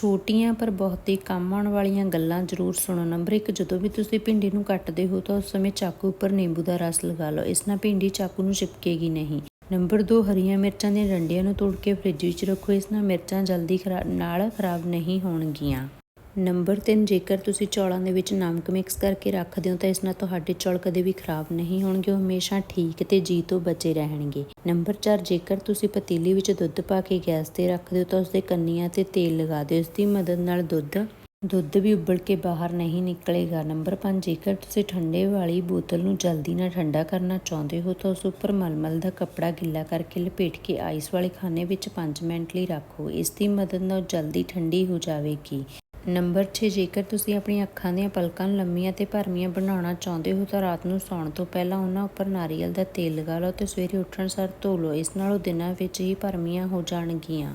ਛੋਟੀਆਂ ਪਰ ਬਹੁਤ ਹੀ ਕੰਮ ਆਉਣ ਵਾਲੀਆਂ ਗੱਲਾਂ ਜ਼ਰੂਰ ਸੁਣੋ। ਨੰਬਰ 1 ਜਦੋਂ ਵੀ ਤੁਸੀਂ ਭਿੰਡੀ ਨੂੰ ਕੱਟਦੇ ਹੋ ਤਾਂ ਉਸ ਸਮੇਂ ਚਾਕੂ ਉੱਪਰ ਨਿੰਬੂ ਦਾ ਰਸ ਲਗਾ ਲਓ। ਇਸ ਨਾਲ ਭਿੰਡੀ ਚਾਕੂ ਨੂੰ ਚਿਪਕੇਗੀ ਨਹੀਂ। ਨੰਬਰ 2 ਹਰੀਆਂ ਮਿਰਚਾਂ ਦੀਆਂ ਡੰਡੀਆਂ ਨੂੰ ਤੋੜ ਕੇ ਫ੍ਰਿਜ ਵਿੱਚ ਰੱਖੋ। ਇਸ ਨਾਲ ਮਿਰਚਾਂ ਜਲਦੀ ਖਰਾ- ਨਾਲ ਖਰਾਬ ਨਹੀਂ ਹੋਣਗੀਆਂ। ਨੰਬਰ 3 ਜੇਕਰ ਤੁਸੀਂ ਚੌਲਾਂ ਦੇ ਵਿੱਚ ਨਮਕ ਮਿਕਸ ਕਰਕੇ ਰੱਖਦੇ ਹੋ, ਤਾਂ ਇਸ ਨਾਲ ਤੁਹਾਡੇ ਚੌਲ ਕਦੇ ਵੀ ਖਰਾਬ ਨਹੀਂ ਹੋਣਗੇ, ਉਹ ਹਮੇਸ਼ਾ ਠੀਕ ਤੇ ਜੀ ਤੋਂ ਬਚੇ ਰਹਿਣਗੇ। ਨੰਬਰ 4 ਜੇਕਰ ਤੁਸੀਂ ਪਤੀਲੀ ਵਿੱਚ ਦੁੱਧ ਪਾ ਕੇ ਗੈਸ ਤੇ ਰੱਖਦੇ ਹੋ, ਤਾਂ ਉਸਦੇ ਕੰਨੀਆਂ ਤੇ ਤੇਲ ਲਗਾ ਦਿਓ ਇਸ ਦੀ ਮਦਦ ਨਾਲ ਦੁੱਧ ਦੁੱਧ ਵੀ ਉਬਲ ਕੇ ਬਾਹਰ ਨਹੀਂ ਨਿਕਲੇਗਾ। ਨੰਬਰ 5 ਜੇਕਰ ਤੁਸੀਂ ਠੰਡੇ ਵਾਲੀ ਬੋਤਲ ਨੂੰ ਜਲਦੀ ਨਾਲ ਠੰਡਾ ਕਰਨਾ ਚਾਹੁੰਦੇ ਹੋ, ਤਾਂ ਉਸ ਉੱਪਰ ਮਲਮਲ ਦਾ ਕੱਪੜਾ ਗਿੱਲਾ ਕਰਕੇ ਲਪੇਟ ਕੇ ਆਈਸ ਵਾਲੇ ਖਾਨੇ ਵਿੱਚ 5 ਮਿੰਟ ਲਈ ਰੱਖੋ। ਇਸ ਦੀ ਮਦਦ ਨਾਲ ਜਲਦੀ ਠੰਡੀ ਹੋ ਜਾਵੇਗੀ। ਨੰਬਰ 6 ਜੇਕਰ ਤੁਸੀਂ ਆਪਣੀਆਂ ਅੱਖਾਂ ਦੀਆਂ ਪਲਕਾਂ ਨੂੰ ਲੰਮੀਆਂ ਤੇ ਭਰਮੀਆਂ ਬਣਾਉਣਾ ਚਾਹੁੰਦੇ ਹੋ, ਤਾਂ ਰਾਤ ਨੂੰ ਸੌਣ ਤੋਂ ਪਹਿਲਾਂ ਉਹਨਾਂ ਉੱਪਰ ਨਾਰੀਅਲ ਦਾ ਤੇਲ ਲਗਾ ਲਓ ਤੇ ਸਵੇਰੇ ਉੱਠਣ ਸਾਰ ਧੋ ਲਓ। ਇਸ ਨਾਲ ਉਹ ਦਿਨਾਂ ਵਿੱਚ ਹੀ ਭਰਮੀਆਂ ਹੋ ਜਾਣਗੀਆਂ।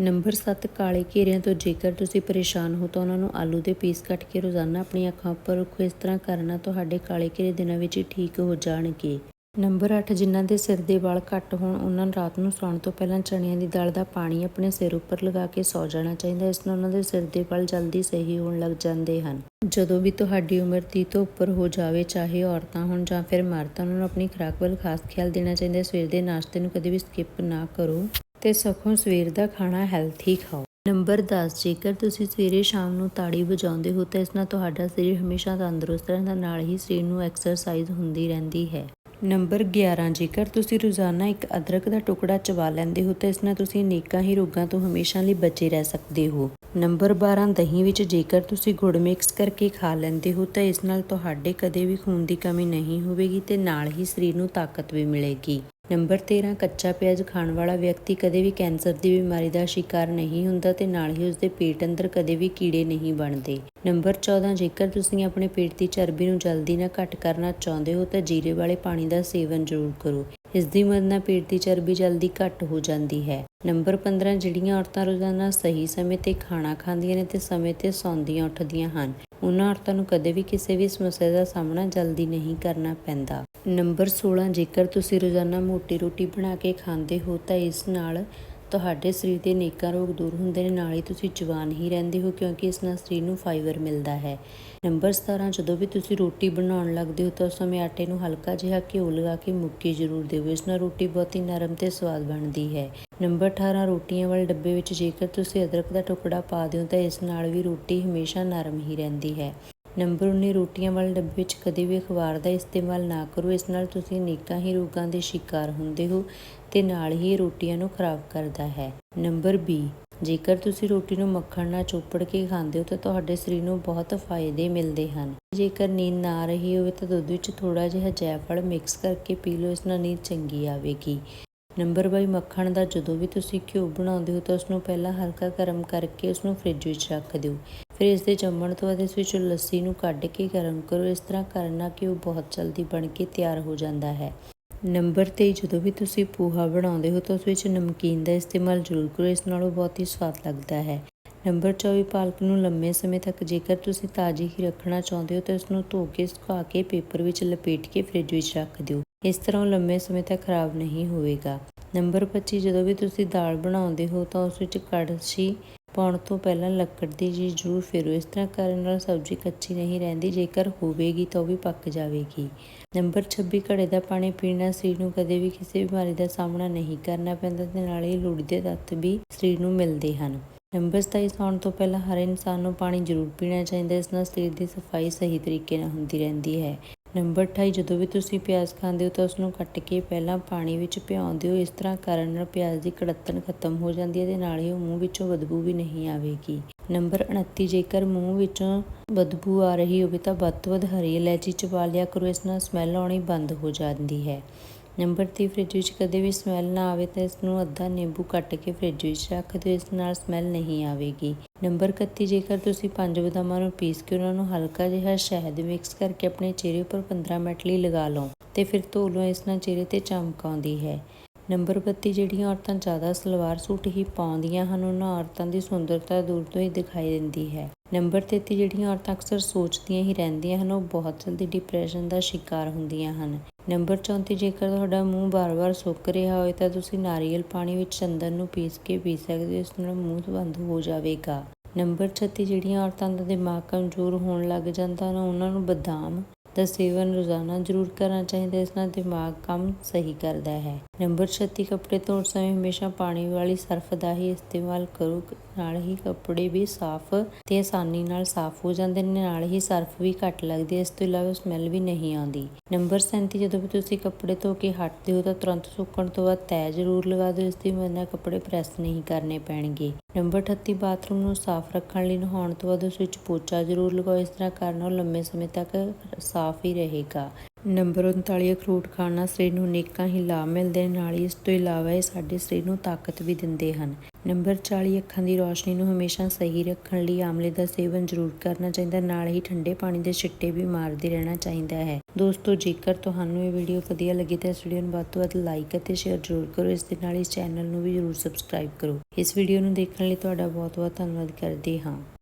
ਨੰਬਰ 7 ਕਾਲੇ ਘੇਰਿਆਂ ਤੋਂ ਜੇਕਰ ਤੁਸੀਂ ਪਰੇਸ਼ਾਨ ਹੋ, ਤਾਂ ਉਹਨਾਂ ਨੂੰ ਆਲੂ ਦੇ ਪੀਸ ਕੱਟ ਕੇ ਰੋਜ਼ਾਨਾ ਆਪਣੀਆਂ ਅੱਖਾਂ ਉੱਪਰ ਰੱਖੋ। ਇਸ ਤਰ੍ਹਾਂ ਕਰਨਾ ਤੁਹਾਡੇ ਕਾਲੇ ਘੇਰੇ ਦਿਨਾਂ ਵਿੱਚ ਹੀ ਠੀਕ ਹੋ ਜਾਣਗੇ। ਨੰਬਰ 8 ਜਿਨ੍ਹਾਂ ਦੇ ਸਿਰ ਦੇ ਵਾਲ ਘੱਟ ਹੋਣ, ਉਹਨਾਂ ਨੂੰ ਰਾਤ ਨੂੰ ਸੌਣ ਤੋਂ ਪਹਿਲਾਂ ਚਣਿਆਂ ਦੀ ਦਾਲ ਦਾ ਪਾਣੀ ਆਪਣੇ ਸਿਰ ਉੱਪਰ ਲਗਾ ਕੇ ਸੌ ਜਾਣਾ ਚਾਹੀਦਾ ਇਸ ਨਾਲ ਉਹਨਾਂ ਦੇ ਸਿਰ ਦੇ ਵਾਲ ਜਲਦੀ ਸਹੀ ਹੋਣ ਲੱਗ ਜਾਂਦੇ ਹਨ। ਜਦੋਂ ਵੀ ਤੁਹਾਡੀ ਉਮਰ 30 ਤੋਂ ਉੱਪਰ ਹੋ ਜਾਵੇ, ਚਾਹੇ ਔਰਤਾਂ ਹੋਣ ਜਾਂ ਫਿਰ ਮਰਦ ਉਹਨਾਂ ਨੂੰ ਆਪਣੀ ਖੁਰਾਕ ਵੱਲ ਖਾਸ ਖਿਆਲ ਦੇਣਾ ਚਾਹੀਦਾ ਸਵੇਰ ਦੇ ਨਾਸ਼ਤੇ ਨੂੰ ਕਦੇ ਵੀ ਸਕਿਪ ਨਾ ਕਰੋ ਤੇ ਸਗੋਂ ਸਵੇਰ ਦਾ ਖਾਣਾ ਹੈਲਥੀ ਖਾਓ। ਨੰਬਰ 10 ਜੇਕਰ ਤੁਸੀਂ ਸਵੇਰੇ ਸ਼ਾਮ ਨੂੰ ਤਾੜੀ ਵਜਾਉਂਦੇ ਹੋ, ਤਾਂ ਇਸ ਨਾਲ ਤੁਹਾਡਾ ਸਰੀਰ ਹਮੇਸ਼ਾ ਤੰਦਰੁਸਤ ਰਹਿੰਦਾ ਨਾਲ ਹੀ ਸਰੀਰ ਨੂੰ ਐਕਸਰਸਾਈਜ਼ ਹੁੰਦੀ ਰਹਿੰਦੀ ਹੈ। ਨੰਬਰ 11 ਜੇਕਰ ਤੁਸੀਂ ਰੋਜ਼ਾਨਾ ਇੱਕ ਅਦਰਕ ਦਾ ਟੁਕੜਾ ਚਵਾ ਲੈਂਦੇ ਹੋ ਤਾਂ ਇਸ ਨਾਲ ਤੁਸੀਂ ਅਨੇਕਾਂ ਹੀ ਰੋਗਾਂ ਤੋਂ ਹਮੇਸ਼ਾ ਲਈ ਬਚੇ ਰਹਿ ਸਕਦੇ ਹੋ। ਨੰਬਰ 12 ਦਹੀਂ ਵਿੱਚ ਜੇਕਰ ਤੁਸੀਂ ਗੁੜ ਮਿਕਸ ਕਰਕੇ ਖਾ ਲੈਂਦੇ ਹੋ ਤਾਂ ਇਸ ਨਾਲ ਤੁਹਾਡੇ ਕਦੇ ਵੀ ਖੂਨ ਦੀ ਕਮੀ ਨਹੀਂ ਹੋਵੇਗੀ ਤੇ ਨਾਲ ਹੀ ਸਰੀਰ ਨੂੰ ਤਾਕਤ ਵੀ ਮਿਲੇਗੀ। ਨੰਬਰ 13 ਕੱਚਾ ਪਿਆਜ਼ ਖਾਣ ਵਾਲਾ ਵਿਅਕਤੀ ਕਦੇ ਵੀ ਕੈਂਸਰ ਦੀ ਬਿਮਾਰੀ ਦਾ ਸ਼ਿਕਾਰ ਨਹੀਂ ਹੁੰਦਾ ਤੇ ਨਾਲ ਹੀ ਉਸਦੇ ਪੇਟ ਅੰਦਰ ਕਦੇ ਵੀ ਕੀੜੇ ਨਹੀਂ ਬਣਦੇ। ਨੰਬਰ 14 ਜੇਕਰ ਤੁਸੀਂ ਆਪਣੇ ਪੇਟ ਦੀ ਚਰਬੀ ਨੂੰ ਜਲਦੀ ਨਾਲ ਘੱਟ ਕਰਨਾ ਚਾਹੁੰਦੇ ਹੋ ਤਾਂ ਜੀਰੇ ਵਾਲੇ ਪਾਣੀ ਦਾ ਸੇਵਨ ਜ਼ਰੂਰ ਕਰੋ। ਇਸ ਦੀ ਮਦਦ ਨਾਲ ਪੇਟ ਦੀ ਚਰਬੀ ਜਲਦੀ ਘੱਟ ਹੋ ਜਾਂਦੀ ਹੈ। ਨੰਬਰ 15 ਜਿਹੜੀਆਂ ਔਰਤਾਂ ਰੋਜ਼ਾਨਾ ਸਹੀ ਸਮੇਂ ਤੇ ਖਾਣਾ ਖਾਂਦੀਆਂ ਨੇ ਤੇ ਸਮੇਂ ਤੇ ਸੌਂਦੀਆਂ ਉੱਠਦੀਆਂ ਹਨ। ਉਹਨਾਂ ਔਰਤਾਂ ਨੂੰ ਕਦੇ ਵੀ ਕਿਸੇ ਵੀ ਸਮੱਸਿਆ ਦਾ ਸਾਹਮਣਾ ਜਲਦੀ ਨਹੀਂ ਕਰਨਾ ਪੈਂਦਾ। ਨੰਬਰ 16 ਜੇਕਰ ਤੁਸੀਂ ਰੋਜ਼ਾਨਾ ਮੋਟੀ ਰੋਟੀ ਬਣਾ ਕੇ ਖਾਂਦੇ ਹੋ ਤਾਂ ਇਸ ਨਾਲ ਤੁਹਾਡੇ ਸਰੀਰ ਦੇ ਅਨੇਕਾਂ ਰੋਗ ਦੂਰ ਹੁੰਦੇ ਨੇ, ਨਾਲ ਹੀ ਤੁਸੀਂ ਜਵਾਨ ਹੀ ਰਹਿੰਦੇ ਹੋ ਕਿਉਂਕਿ ਇਸ ਨਾਲ ਸਰੀਰ ਨੂੰ ਫਾਈਬਰ ਮਿਲਦਾ ਹੈ। ਨੰਬਰ 17 ਜਦੋਂ ਵੀ ਤੁਸੀਂ ਰੋਟੀ ਬਣਾਉਣ ਲੱਗਦੇ ਹੋ ਤਾਂ ਉਸ ਸਮੇਂ ਆਟੇ ਨੂੰ ਹਲਕਾ ਜਿਹਾ ਘਿਓ ਲਗਾ ਕੇ ਮੁੱਕੀ ਜ਼ਰੂਰ ਦਿਓ। ਇਸ ਨਾਲ ਰੋਟੀ ਬਹੁਤ ਹੀ ਨਰਮ ਤੇ ਸਵਾਦ ਬਣਦੀ ਹੈ। ਨੰਬਰ 18 ਰੋਟੀਆਂ ਵਾਲੇ ਡੱਬੇ ਵਿੱਚ ਜੇਕਰ ਤੁਸੀਂ ਅਦਰਕ ਦਾ ਟੁਕੜਾ ਪਾ ਦਿਓ ਤਾਂ ਇਸ ਨਾਲ ਵੀ ਰੋਟੀ ਹਮੇਸ਼ਾ ਨਰਮ ਹੀ ਰਹਿੰਦੀ ਹੈ। ਨੰਬਰ 19 ਰੋਟੀਆਂ ਵਾਲੇ ਡੱਬੇ ਵਿੱਚ ਕਦੇ ਵੀ ਅਖਬਾਰ ਦਾ ਇਸਤੇਮਾਲ ਨਾ ਕਰੋ। ਇਸ ਨਾਲ ਤੁਸੀਂ ਅਨੇਕਾਂ ਹੀ ਰੋਗਾਂ ਦੇ ਸ਼ਿਕਾਰ ਹੁੰਦੇ ਹੋ ਤੇ ਨਾਲ ਹੀ ਰੋਟੀਆਂ ਨੂੰ ਖਰਾਬ ਕਰਦਾ ਹੈ। ਨੰਬਰ 20 ਜੇਕਰ ਤੁਸੀਂ ਰੋਟੀ ਨੂੰ ਮੱਖਣ ਨਾਲ ਚੋਪੜ ਕੇ ਖਾਂਦੇ ਹੋ ਤਾਂ ਤੁਹਾਡੇ ਸਰੀਰ ਨੂੰ ਬਹੁਤ ਫਾਇਦੇ ਮਿਲਦੇ ਹਨ। ਜੇਕਰ ਨੀਂਦ ਨਾ ਆ ਰਹੀ ਹੋਵੇ ਤਾਂ ਦੁੱਧ ਵਿੱਚ ਥੋੜਾ ਜਿਹਾ ਜੈਫਲ ਮਿਕਸ ਕਰਕੇ ਪੀ ਲਓ, ਇਸ ਨਾਲ ਨੀਂਦ ਚੰਗੀ ਆਵੇਗੀ। ਨੰਬਰ 22 ਮੱਖਣ ਦਾ ਜਦੋਂ ਵੀ ਤੁਸੀਂ ਘਿਓ ਬਣਾਉਂਦੇ ਹੋ ਤਾਂ ਉਸ ਨੂੰ ਪਹਿਲਾਂ ਹਲਕਾ ਗਰਮ ਕਰਕੇ ਉਸ ਨੂੰ ਫ੍ਰਿਜ ਵਿੱਚ ਰੱਖ ਦਿਓ। ਫਿਰ ਇਸ ਦੇ ਜੰਮਣ ਤੋਂ ਬਾਅਦ ਇਸ ਵਿੱਚੋਂ ਲੱਸੀ ਨੂੰ ਕੱਢ ਕੇ ਗਰਮ ਕਰੋ। ਇਸ ਤਰ੍ਹਾਂ ਕਰਨਾ ਕਿ ਉਹ ਬਹੁਤ ਜਲਦੀ ਬਣ ਕੇ ਤਿਆਰ ਹੋ ਜਾਂਦਾ ਹੈ। ਨੰਬਰ 23 ਜਦੋਂ ਵੀ ਤੁਸੀਂ ਪੋਹਾ ਬਣਾਉਂਦੇ ਹੋ ਤਾਂ ਉਸ ਵਿੱਚ ਨਮਕੀਨ ਦਾ ਇਸਤੇਮਾਲ ਜ਼ਰੂਰ ਕਰੋ। ਇਸ ਨਾਲ ਉਹ ਬਹੁਤ ਹੀ ਸਵਾਦ ਲੱਗਦਾ ਹੈ। ਨੰਬਰ 24 ਪਾਲਕ ਨੂੰ ਲੰਮੇ ਸਮੇਂ ਤੱਕ ਜੇਕਰ ਤੁਸੀਂ ਤਾਜ਼ੀ ਹੀ ਰੱਖਣਾ ਚਾਹੁੰਦੇ ਹੋ ਤਾਂ ਇਸ ਨੂੰ ਧੋ ਕੇ, ਸੁਕਾ ਕੇ, ਪੇਪਰ ਵਿੱਚ ਲਪੇਟ ਕੇ ਫ੍ਰਿਜ ਵਿੱਚ ਰੱਖ ਦਿਓ। ਇਸ ਤਰ੍ਹਾਂ ਉਹ ਲੰਮੇ ਸਮੇਂ ਤੱਕ ਖਰਾਬ ਨਹੀਂ ਹੋਵੇਗਾ। ਨੰਬਰ 25 ਜਦੋਂ ਵੀ ਤੁਸੀਂ ਦਾਲ ਬਣਾਉਂਦੇ ਹੋ ਤਾਂ ਉਸ ਵਿੱਚ ਕੜਛੀ ਪਾਉਣ ਤੋਂ ਪਹਿਲਾਂ ਲੱਕੜ ਦੀ ਜੀ ਜ਼ਰੂਰ ਫੇਰੋ। ਇਸ ਤਰ੍ਹਾਂ ਕਰਨ ਨਾਲ ਸਬਜ਼ੀ ਕੱਚੀ ਨਹੀਂ ਰਹਿੰਦੀ, ਜੇਕਰ ਹੋਵੇਗੀ ਤਾਂ ਉਹ ਵੀ ਪੱਕ ਜਾਵੇਗੀ। ਨੰਬਰ 26 ਘੜੇ ਦਾ ਪਾਣੀ ਪੀਣਾ ਸਰੀਰ ਨੂੰ ਕਦੇ ਵੀ ਕਿਸੇ ਬਿਮਾਰੀ ਦਾ ਸਾਹਮਣਾ ਨਹੀਂ ਕਰਨਾ ਪੈਂਦਾ ਤੇ ਨਾਲ ਹੀ ਲੋੜੀਂਦੇ ਤੱਤ ਵੀ ਸਰੀਰ ਨੂੰ ਮਿਲਦੇ ਹਨ। ਨੰਬਰ 27 ਸੌਣ ਤੋਂ ਪਹਿਲਾਂ ਹਰ ਇਨਸਾਨ ਨੂੰ ਪਾਣੀ ਜ਼ਰੂਰ ਪੀਣਾ ਚਾਹੀਦਾ, ਇਸ ਨਾਲ ਸਰੀਰ ਦੀ ਸਫ਼ਾਈ ਸਹੀ ਤਰੀਕੇ ਨਾਲ ਹੁੰਦੀ ਰਹਿੰਦੀ ਹੈ। ਨੰਬਰ 28 ਜਦੋਂ ਵੀ ਤੁਸੀਂ ਪਿਆਜ਼ ਖਾਂਦੇ ਹੋ ਤਾਂ ਉਸ ਨੂੰ ਕੱਟ ਕੇ ਪਹਿਲਾਂ ਪਾਣੀ ਵਿੱਚ ਭਿਉਂਦੇ ਹੋ। ਇਸ ਤਰ੍ਹਾਂ ਕਰਨ ਨਾਲ ਪਿਆਜ਼ ਦੀ ਕੜੱਤਣ ਖਤਮ ਹੋ ਜਾਂਦੀ ਹੈ ਤੇ ਨਾਲ ਹੀ ਉਹ ਮੂੰਹ ਵਿੱਚੋਂ ਬਦਬੂ ਵੀ ਨਹੀਂ ਆਵੇਗੀ। ਨੰਬਰ 29 ਜੇਕਰ ਮੂੰਹ ਵਿੱਚੋਂ ਬਦਬੂ ਆ ਰਹੀ ਹੋਵੇ ਤਾਂ ਵੱਧ ਤੋਂ ਵੱਧ ਹਰੀ ਇਲਾਇਚੀ ਚਬਾ ਲਿਆ ਕਰੋ। ਇਸ ਨਾਲ ਸਮੈਲ ਆਉਣੀ ਬੰਦ ਹੋ ਜਾਂਦੀ ਹੈ। ਨੰਬਰ 30 ਫ੍ਰਿਜ ਵਿੱਚ ਕਦੇ ਵੀ ਸਮੈਲ ਨਾ ਆਵੇ ਤਾਂ ਇਸ ਨੂੰ ਅੱਧਾ ਨਿੰਬੂ ਕੱਟ ਕੇ ਫ੍ਰਿਜ ਵਿੱਚ ਰੱਖ ਦਿਓ ਇਸ ਨਾਲ ਸਮੈਲ ਨਹੀਂ ਆਵੇਗੀ। ਨੰਬਰ 31 ਜੇਕਰ ਤੁਸੀਂ ਪੰਜ ਬਦਾਮਾਂ ਨੂੰ ਪੀਸ ਕੇ ਉਹਨਾਂ ਨੂੰ ਹਲਕਾ ਜਿਹਾ ਸ਼ਹਿਦ ਮਿਕਸ ਕਰਕੇ ਆਪਣੇ ਚਿਹਰੇ ਉੱਪਰ 15 ਮਿੰਟ ਲਈ ਲਗਾ ਲਓ ਤੇ ਫਿਰ ਧੋ ਲਓ, ਇਸ ਨਾਲ ਚਿਹਰੇ ਤੇ ਚਮਕ ਆਉਂਦੀ ਹੈ। ਨੰਬਰ 32 ਜਿਹੜੀਆਂ ਔਰਤਾਂ ਜ਼ਿਆਦਾ ਸਲਵਾਰ ਸੂਟ ਹੀ ਪਾਉਂਦੀਆਂ ਹਨ, ਉਹਨਾਂ ਔਰਤਾਂ ਦੀ ਸੁੰਦਰਤਾ ਦੂਰ ਤੋਂ ਹੀ ਦਿਖਾਈ ਦਿੰਦੀ ਹੈ। ਨੰਬਰ 33 ਜਿਹੜੀਆਂ ਔਰਤਾਂ ਅਕਸਰ ਸੋਚਦੀਆਂ ਹੀ ਰਹਿੰਦੀਆਂ ਹਨ, ਉਹ ਬਹੁਤ ਜਲਦੀ ਡਿਪਰੈਸ਼ਨ ਦਾ ਸ਼ਿਕਾਰ ਹੁੰਦੀਆਂ ਹਨ। ਨੰਬਰ 34 ਜੇਕਰ ਤੁਹਾਡਾ ਮੂੰਹ ਬਾਰ-ਬਾਰ ਸੁੱਕ ਰਿਹਾ ਹੋਵੇ ਤਾਂ ਤੁਸੀਂ ਨਾਰੀਅਲ ਪਾਣੀ ਵਿੱਚ ਚੰਦਨ ਨੂੰ ਪੀਸ ਕੇ ਪੀ ਸਕਦੇ ਹੋ, ਇਸ ਨਾਲ ਮੂੰਹ ਬੰਦ ਹੋ ਜਾਵੇਗਾ। ਨੰਬਰ 36 ਜਿਹੜੀਆਂ ਔਰਤਾਂ ਦਾ ਦਿਮਾਗ ਕਮਜ਼ੋਰ ਹੋਣ ਲੱਗ ਜਾਂਦਾ ਨਾ, ਉਹਨਾਂ ਨੂੰ ਬਦਾਮ ਦਾ ਸੇਵਨ ਰੋਜ਼ਾਨਾ ਜ਼ਰੂਰ ਕਰਨਾ ਚਾਹੀਦਾ ਇਸ ਨਾਲ ਦਿਮਾਗ ਕੰਮ ਸਹੀ ਕਰਦਾ ਹੈ। ਨੰਬਰ 36 ਕੱਪੜੇ ਧੋਣ ਸਮੇਂ ਹਮੇਸ਼ਾ ਪਾਣੀ ਵਾਲੀ ਸਰਫ ਦਾ ਹੀ ਇਸਤੇਮਾਲ ਕਰੋ। ਨਾਲ ਹੀ ਕੱਪੜੇ ਵੀ ਸਾਫ਼ ਤੇ ਆਸਾਨੀ ਨਾਲ ਸਾਫ਼ ਹੋ ਜਾਂਦੇ ਨੇ। ਨਾਲ ਹੀ ਸਰਫ ਵੀ ਘੱਟ ਲੱਗਦੀ ਹੈ ਇਸ ਤੋਂ ਇਲਾਵਾ ਸਮੈਲ ਵੀ ਨਹੀਂ ਆਉਂਦੀ। ਨੰਬਰ 37 ਜਦੋਂ ਵੀ ਤੁਸੀਂ ਕੱਪੜੇ ਧੋ ਕੇ ਹਟਦੇ ਹੋ ਤਾਂ ਤੁਰੰਤ ਸੁੱਕਣ ਤੋਂ ਬਾਅਦ ਤੈਅ ਜ਼ਰੂਰ ਲਗਾ ਦਿਓ। ਇਸ ਦੀ ਮਦਦ ਨਾਲ ਕੱਪੜੇ ਪ੍ਰੈਸ ਨਹੀਂ ਕਰਨੇ ਪੈਣਗੇ। ਨੰਬਰ 38 ਬਾਥਰੂਮ ਨੂੰ ਸਾਫ਼ ਰੱਖਣ ਲਈ ਨਹਾਉਣ ਤੋਂ ਬਾਅਦ ਉਸ ਵਿੱਚ ਪੋਚਾ ਜ਼ਰੂਰ ਲਗਾਓ, ਇਸ ਤਰ੍ਹਾਂ ਕਰਨ ਨਾਲ ਲੰਮੇ ਸਮੇਂ ਤੱਕ ਸਾਫ਼ ਹੀ ਰਹੇਗਾ। ਨੰਬਰ 39 ਅਖਰੋਟ ਖਾਣ ਨਾਲ ਸਰੀਰ ਨੂੰ ਅਨੇਕਾਂ ਹੀ ਲਾਭ ਮਿਲਦੇ ਨੇ ਨਾਲ ਹੀ ਇਸ ਤੋਂ ਇਲਾਵਾ ਇਹ ਸਾਡੇ ਸਰੀਰ ਨੂੰ ਤਾਕਤ ਵੀ ਦਿੰਦੇ ਹਨ। ਨੰਬਰ 40 ਅੱਖਾਂ ਦੀ ਰੋਸ਼ਨੀ ਨੂੰ ਹਮੇਸ਼ਾ ਸਹੀ ਰੱਖਣ ਲਈ ਆਮਲੇ ਦਾ ਸੇਵਨ ਜ਼ਰੂਰ ਕਰਨਾ ਚਾਹੀਦਾ। ਨਾਲ ਹੀ ਠੰਡੇ ਪਾਣੀ ਦੇ ਛਿੱਟੇ ਵੀ ਮਾਰਦੇ ਰਹਿਣਾ ਚਾਹੀਦਾ ਹੈ। ਦੋਸਤੋ, ਜੇਕਰ ਤੁਹਾਨੂੰ ਇਹ ਵੀਡੀਓ ਵਧੀਆ ਲੱਗੀ ਤਾਂ ਇਸ ਵੀਡੀਓ ਨੂੰ ਵੱਧ ਤੋਂ ਵੱਧ ਲਾਈਕ ਅਤੇ ਸ਼ੇਅਰ ਜ਼ਰੂਰ ਕਰੋ। ਇਸ ਦੇ ਨਾਲ ਇਸ ਚੈਨਲ ਨੂੰ ਵੀ ਜ਼ਰੂਰ ਸਬਸਕ੍ਰਾਈਬ ਕਰੋ। ਇਸ ਵੀਡੀਓ ਨੂੰ ਦੇਖਣ ਲਈ ਤੁਹਾਡਾ ਬਹੁਤ ਬਹੁਤ ਧੰਨਵਾਦ ਕਰਦੇ ਹਾਂ।